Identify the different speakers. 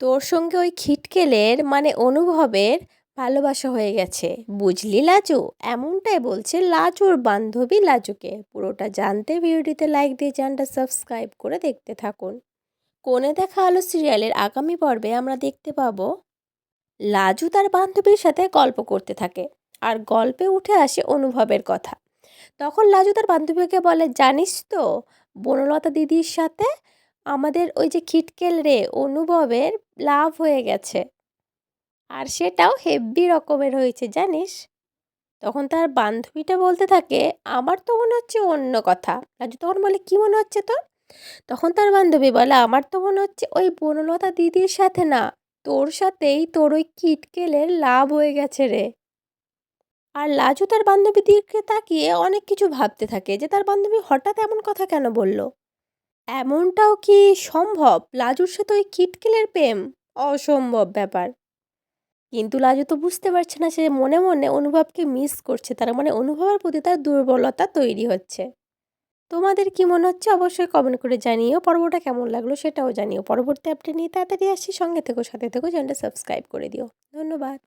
Speaker 1: তোর সঙ্গে ওই খিটকেলের মানে অনুভবের ভালোবাসা হয়ে গেছে। বুঝলি লাজু? এমনটাই বলছে লাজুর বান্ধবী লাজুকে। পুরোটা জানতে ভিডিওটিতে লাইক দিয়ে চ্যানেলটা সাবস্ক্রাইব করে দেখতে থাকুন। কোণে দেখা আলো সিরিয়ালের আগামী পর্বে আমরা দেখতে পাবো লাজু তার বান্ধবীর সাথে গল্প করতে থাকে আর গল্পে উঠে আসে অনুভবের কথা। তখন লাজু তার বান্ধবীকে বলে, জানিস তো, বনলতা দিদির সাথে আমাদের ওই যে খিটকেল রে, অনুভবের লাভ হয়ে গেছে। আর সেটাও হেব্বি রকমের হয়েছে, জানিস? তখন তার বান্ধবীটা বলতে থাকে, আমার তো মনে হচ্ছে অন্য কথা। রাজু তখন বলে, কি মনে হচ্ছে তোর? তখন তার বান্ধবী বলে, আমার তো মনে হচ্ছে ওই বনলতা দিদির সাথে না, তোর সাথেই তোর ওই কিটকেলের লাভ হয়ে গেছে রে। আর লাজু তার বান্ধবীর দিকে তাকিয়ে অনেক কিছু ভাবতে থাকে, যে তার বান্ধবী হঠাৎ এমন কথা কেন বলল? এমনটাও কি সম্ভব? লাজুর সাথে ওই কিটকেলের প্রেম? অসম্ভব ব্যাপার। কিন্তু লাজু তো বুঝতে পারছে না, সে মনে মনে অনুভবকে মিস করছে। তার মানে অনুভবের প্রতি তার দুর্বলতা তৈরি হচ্ছে। তোমাদের কি মনে হচ্ছে? অবশ্যই কমেন্ট করে জানিও। পর্বটা কেমন লাগল সেটাও জানিও। পরবর্তী আপডেট নিয়ে তাড়াতাড়ি আসছি। সঙ্গে থেকো, সাথে থেকো চ্যানেলটা সাবস্ক্রাইব করে দিও। ধন্যবাদ।